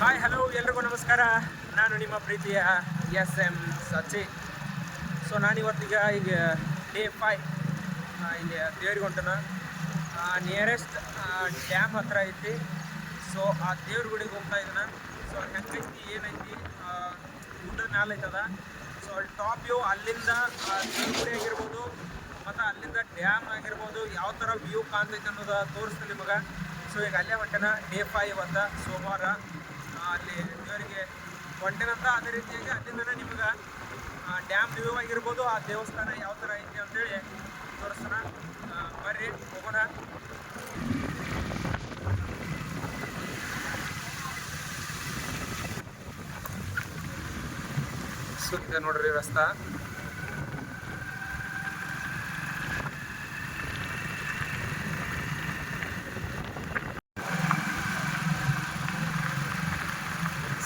Hi hello ಎಲ್ರಿಗೂ ನಮಸ್ಕಾರ. ನಾನು ನಿಮ್ಮ ಪ್ರೀತಿಯ ಎಸ್ ಎಂ ಸಚಿ ಸೊ ನಾನಿವತ್ತೀಗ ಈಗ ಡೇ ಫೈವ್ ಇಲ್ಲಿ ದೇವ್ರಿಗೆ ಹೊಂಟನ ನಿಯರೆಸ್ಟ್ ಡ್ಯಾಮ್ ಹತ್ರ ಐತಿ. ಸೊ ಆ ದೇವ್ರ ಗುಡಿಗೆ ಹೋಗ್ತಾ ಇದನ. ಸೊ ಹೆಂಗೈತಿ ಏನೈತಿ ಆ, ಮ್ಯಾಲ ಐತದ. ಸೊ ಅಲ್ಲಿ ಟಾಪ್ ವ್ಯೂ ಅಲ್ಲಿಂದ ದೇವ್ರ ಗುಡಿ ಆಗಿರ್ಬೋದು ಮತ್ತು ಅಲ್ಲಿಂದ ಡ್ಯಾಮ್ ಆಗಿರ್ಬೋದು ಯಾವ ಥರ ವ್ಯೂ ಕಾಣ್ತೈತೆ ಅನ್ನೋದು ತೋರಿಸ್ತೀನಿ ನಿಮಗೆ. ಸೊ ಈಗ ಅಲ್ಲೇ ಹೊಂಟನ ಡೇ ಫೈವ್ ಅಂತ ಸೋಮವಾರ. ಅಲ್ಲಿ ದೇವರಿಗೆ ಹೊಂಟೆನಂತ ಅದೇ ರೀತಿಯಾಗಿ ಅಲ್ಲಿಂದನೇ ನಿಮ್ಗೆ ಡ್ಯಾಮ್ ವ್ಯೂ ಆಗಿರ್ಬೋದು, ಆ ದೇವಸ್ಥಾನ ಯಾವ ಥರ ಐತಿ ಅಂತೇಳಿ ತೋರಿಸ್ತಾನ. ಬರ್ರಿ, ಹೋಗೋಣ. ಸೊ ಇದೆ ನೋಡ್ರಿ ರಸ್ತಾ.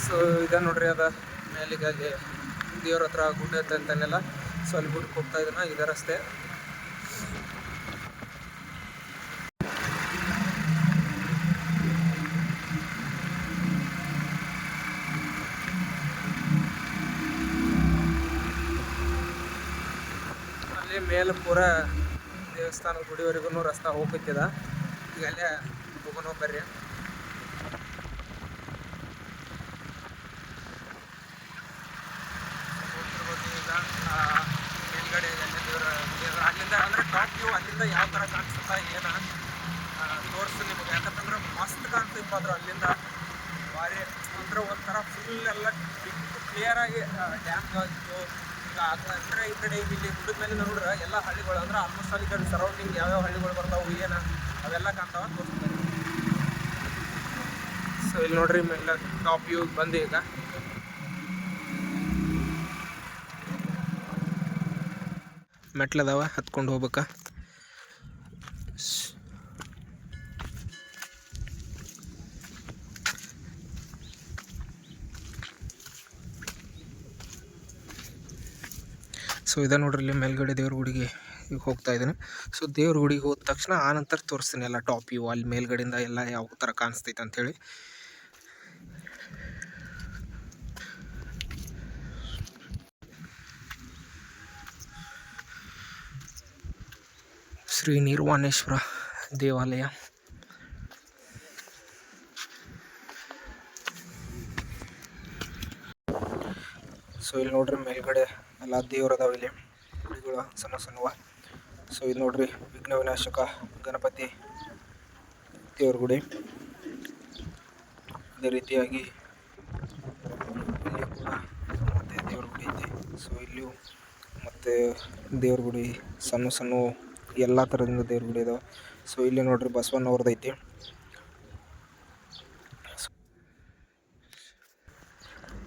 ಸೊ ಇದೆ ನೋಡ್ರಿ ಅದ ಮೇಲಿಗೆ ಅಲ್ಲಿ ದೇವ್ರ ಹತ್ರ ಗುಡ್ಡ ಐತೆ ಅಂತಾನೆಲ್ಲ. ಸೊ, ಅಲ್ಲಿ ಗುಡ್ಡಕ್ಕೆ ಹೋಗ್ತಾ ಇದ್ದಾನ ಇದೆ ರಸ್ತೆ ಅಲ್ಲಿ ಮೇಲೆ ಪೂರ ದೇವಸ್ಥಾನದ ಗುಡಿವರೆಗೂ ರಸ್ತೆ ಹೋಗ್ತಿದ ಈಗ ಅಲ್ಲೇ ಹೋಗೋಣ ಬರ್ರಿ ನೋಡ್ತಿರ್ಬೋದು ಈಗ ಆ, ಮೇಲ್ಗಡೆ ಅಲ್ಲಿ ದೇವ್ರ ದೇವ್ರ ಅಲ್ಲಿಂದ ಅಂದ್ರೆ ಟಾಪ್ ವ್ಯೂ ಅಲ್ಲಿಂದ ಯಾವ ಥರ ಕಾಣಿಸುತ್ತಾ ಏನ ತೋರಿಸ್ತೀನಿ ನಿಮಗೆ. ಯಾಕಂತಂದ್ರೆ ಮಸ್ತ್ ಕಾಣ್ತೈತಿ ಅದ್ರ ಅಲ್ಲಿಂದ ಭಾರಿ ಅಂದ್ರೆ ಒಂಥರ ಫುಲ್ ಎಲ್ಲ ಡ್ಯಾಮ್ ಆಗಿತ್ತು ಈಗ ಅಂದ್ರೆ ಈ ಕಡೆ ಇಲ್ಲಿ ಗುಡ್ಡದ ಮೇಲೆ ನೋಡಿದ್ರೆ ಎಲ್ಲ ಹಳ್ಳಿಗಳು ಅಂದ್ರೆ ಆಲ್ಮೋಸ್ಟ್ ಅಲ್ಲಿ ಕಡೆ ಸರೌಂಡಿಂಗ್ ಯಾವ್ಯಾವ ಹಳ್ಳಿಗಳು ಬರ್ತಾವೆ, ಏನ ಅವೆಲ್ಲ ಕಾಣ್ತಾವ ತೋರಿಸ್ತೀನಿ ಸೊ ಇಲ್ಲಿ ನೋಡ್ರಿ ಮೇಲೆ ಟಾಪ್ ವ್ಯೂ ಬಂದು ಈಗ. ಮೆಟ್ಲದಾವ ಹತ್ಕೊಂಡು ಹೋಗ್ಬೇಕಾ? ಸೊ ಇದೆ ನೋಡ್ರಿ ಇಲ್ಲಿ ಮೇಲ್ಗಡೆ ದೇವ್ರ ಗುಡಿಗೆ ಹೋಗ್ತಾ ಇದ್ದೀನಿ. ಸೊ ದೇವ್ರ ಗುಡಿಗೆ ಹೋದ ತಕ್ಷಣ ಆ ನಂತರ ತೋರಿಸ್ತೀನಿ ಎಲ್ಲ ಟಾಪ್ ಇವು ಅಲ್ಲಿ ಮೇಲ್ಗಡೆಯಿಂದ ಎಲ್ಲ ಯಾವ ಥರ ಕಾಣಿಸ್ತೈತೆ ಅಂಥೇಳಿ ಶ್ರೀ ನಿರ್ವಾಣೇಶ್ವರ ದೇವಾಲಯ. ಸೊ ಇಲ್ಲಿ ನೋಡ್ರಿ ಮೇಲ್ಗಡೆ ಎಲ್ಲ ದೇವ್ರು ಅದಾವ ಇಲ್ಲಿ. ಗುಡಿಗಳು ಸಣ್ಣ ಸಣ್ಣವ. ಸೊ ಇಲ್ಲಿ ನೋಡ್ರಿ ವಿಘ್ನ ವಿನಾಶಕ ಗಣಪತಿ ದೇವ್ರ ಗುಡಿ. ಅದೇ ರೀತಿಯಾಗಿ ಇಲ್ಲಿ ಕೂಡ ಮತ್ತೆ ದೇವ್ರ ಗುಡಿ ಐತಿ ಸೊ ಇಲ್ಲಿಯೂ ಮತ್ತು ದೇವ್ರ ಗುಡಿ ಸಣ್ಣ ಸಣ್ಣ ಎಲ್ಲ ಥರದಿಂದ ದೇವ್ರ ಗುಡಿ ಇದಾವೆ ಸೊ ಇಲ್ಲಿ ನೋಡ್ರಿ ಬಸವಣ್ಣವ್ರದ್ದು ಐತಿ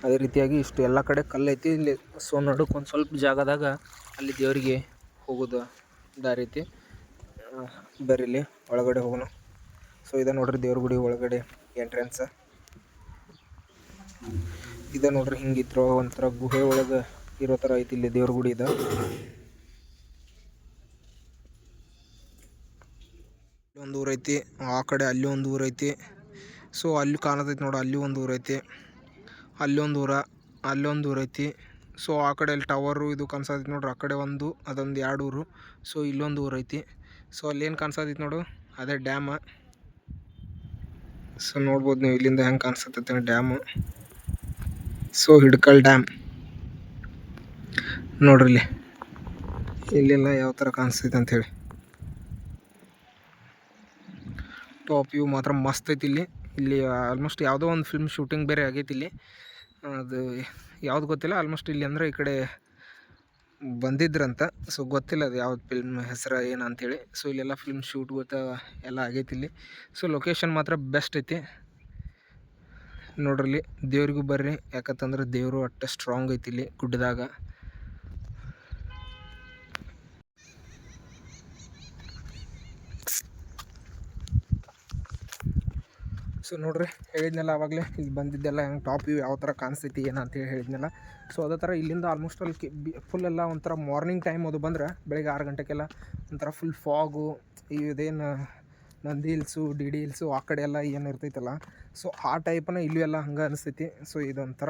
ಅದೇ ರೀತಿಯಾಗಿ ಇಷ್ಟು ಎಲ್ಲ ಕಡೆ ಕಲ್ಲು ಐತಿ ಇಲ್ಲಿ ಸೊ ನಡುಕ್ಕೆ ಒಂದು ಸ್ವಲ್ಪ ಜಾಗದಾಗ ಅಲ್ಲಿ ದೇವರಿಗೆ ಹೋಗೋದು ದಾರಿ ಐತಿ ಇಲ್ಲಿ ಒಳಗಡೆ ಹೋಗೋಣ. ಸೊ ಇದೆ ನೋಡ್ರಿ ದೇವ್ರ ಗುಡಿ ಒಳಗಡೆ ಎಂಟ್ರೆನ್ಸ್ ಇದೆ ನೋಡ್ರಿ ಹಿಂಗಿತ್ತು ಒಂಥರ ಗುಹೆ ಒಳಗೆ ಇರೋ ಥರ ಐತಿ ಇಲ್ಲಿ ದೇವ್ರ ಗುಡಿ ಇದೆ. ಒಂದು ಊರೈತಿ ಆ ಕಡೆ ಅಲ್ಲಿ ಒಂದು ಊರೈತಿ ಸೊ ಅಲ್ಲಿ ಕಾಣತೈತಿ ನೋಡಿ, ಅಲ್ಲಿ ಒಂದು ಊರು ಅಲ್ಲೊಂದು ಊರ ಅಲ್ಲಿ ಒಂದು ಊರು ಐತಿ ಸೊ ಆ ಕಡೆ ಅಲ್ಲಿ ಟವರು ಇದು ಕಾಣಿಸತೈತಿ ನೋಡ್ರಿ. ಆ ಕಡೆ ಒಂದು, ಅದೊಂದು ಎರಡು ಊರು. ಸೊ ಇಲ್ಲೊಂದು ಊರು ಐತಿ ಸೊ ಅಲ್ಲೇನು ಕಾಣಿಸತೈತಿ ನೋಡು? ಅದೇ ಡ್ಯಾಮ ಸೊ ನೋಡ್ಬೋದು ನೀವು ಇಲ್ಲಿಂದ ಹೆಂಗೆ ಕಾಣಿಸ್ತೈತೆ ಡ್ಯಾಮು ಸೊ ಹಿಡ್ಕಲ್ ಡ್ಯಾಮ್ ನೋಡ್ರಿ ಇಲ್ಲಿ. ಇಲ್ಲೆಲ್ಲ ಯಾವ ಥರ ಕಾಣಿಸ್ತೈತೆ ಅಂಥೇಳಿ ಟಾಪ್ ವ್ಯೂ ಮಾತ್ರ ಮಸ್ತ್ ಐತಿ ಇಲ್ಲಿ. ಇಲ್ಲಿ ಆಲ್ಮೋಸ್ಟ್ ಯಾವುದೋ ಒಂದು ಫಿಲ್ಮ್ ಶೂಟಿಂಗ್ ಬೇರೆ ಆಗೈತಿ ಇಲ್ಲಿ. ಅದು ಯಾವ್ದು ಗೊತ್ತಿಲ್ಲ ಆಲ್ಮೋಸ್ಟ್ ಇಲ್ಲಿ ಅಂದರೆ ಈ ಕಡೆ ಬಂದಿದ್ರಂತ. ಸೊ ಗೊತ್ತಿಲ್ಲ ಅದು ಯಾವ್ದು ಫಿಲ್ಮ್ ಹೆಸರು ಏನು ಅಂಥೇಳಿ ಸೊ ಇಲ್ಲೆಲ್ಲ ಫಿಲ್ಮ್ ಶೂಟ್ ಗೊತ್ತ ಎಲ್ಲ ಆಗೈತಿ ಇಲ್ಲಿ. ಸೊ ಲೊಕೇಶನ್ ಮಾತ್ರ ಬೆಸ್ಟ್ ಐತಿ. ನೋಡ್ರಿ ಇಲ್ಲಿ ದೇವ್ರಿಗೂ ಬರ್ರಿ, ಯಾಕಂತಂದ್ರೆ ದೇವರು ಅಷ್ಟೇ ಸ್ಟ್ರಾಂಗ್ ಐತಿ ಇಲ್ಲಿ ಗುಡ್ಡದಾಗ. ಸೊ ನೋಡ್ರಿ, ಹೇಳಿದ್ನಲ್ಲ ಆವಾಗಲೇ ಇಲ್ಲಿ ಬಂದಿದ್ದೆಲ್ಲ ಹೆಂಗೆ ಟಾಪ್ ವ್ಯೂ ಯಾವ ಥರ ಕಾಣಿಸ್ತೈತಿ ಏನು ಅಂತೇಳಿ ಹೇಳಿದ್ನಲ್ಲ. ಸೊ ಅದೇ ಥರ ಇಲ್ಲಿಂದ ಆಲ್ಮೋಸ್ಟ್ ಅಲ್ಲಿ ಕಿ, ಬಿ ಫುಲ್ ಎಲ್ಲ ಒಂಥರ ಮಾರ್ನಿಂಗ್ ಟೈಮ್ ಅದು ಬಂದ್ರೆ, ಬೆಳಗ್ಗೆ ಆರು ಗಂಟೆಗೆಲ್ಲ ಒಂಥರ ಫುಲ್ ಫಾಗು ಇದೇನು, Nandi hills, D D hills, ಆ ಕಡೆ ಎಲ್ಲ ಏನು ಇರ್ತೈತಲ್ಲ. ಸೊ ಆ ಟೈಪ್ನ ಇಲ್ಲೂ ಎಲ್ಲ ಹಂಗೆ ಅನಿಸ್ತೈತಿ ಸೊ ಇದೊಂಥರ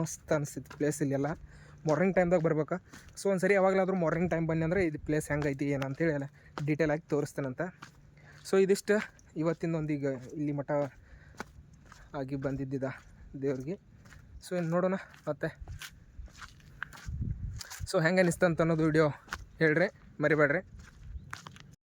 ಮಸ್ತ್ ಅನಿಸ್ತೈತಿ ಪ್ಲೇಸ್ ಇಲ್ಲೆಲ್ಲ. ಮಾರ್ನಿಂಗ್ ಟೈಮ್ದಾಗ ಬರ್ಬೇಕು. ಸೊ ಒಂದು ಸರಿ ಯಾವಾಗಲಾದರೂ ಮಾರ್ನಿಂಗ್ ಟೈಮ್ ಬನ್ನಿ ಅಂದರೆ ಇದು ಪ್ಲೇಸ್ ಹೆಂಗೈತಿ ಏನು ಅಂತೇಳಿ ಎಲ್ಲ ಡೀಟೇಲ್ ಆಗಿ ತೋರಿಸ್ತೇನಂತ. ಸೊ ಇದಿಷ್ಟು ಇವತ್ತಿನ ಈಗ ಇಲ್ಲಿ ಮಠ ಆಗಿ ಬಂದಿದ್ದಿದ ದೇವ್ರಿಗೆ. ಸೊ ಇನ್ನು ನೋಡೋಣ ಮತ್ತೆ. ಸೊ ಹೆಂಗೆ ಅನ್ನಿಸ್ತಂತ ಅನ್ನೋದು ವಿಡಿಯೋ ಹೇಳ್ರಿ ಮರಿಬೇಡ್ರಿ.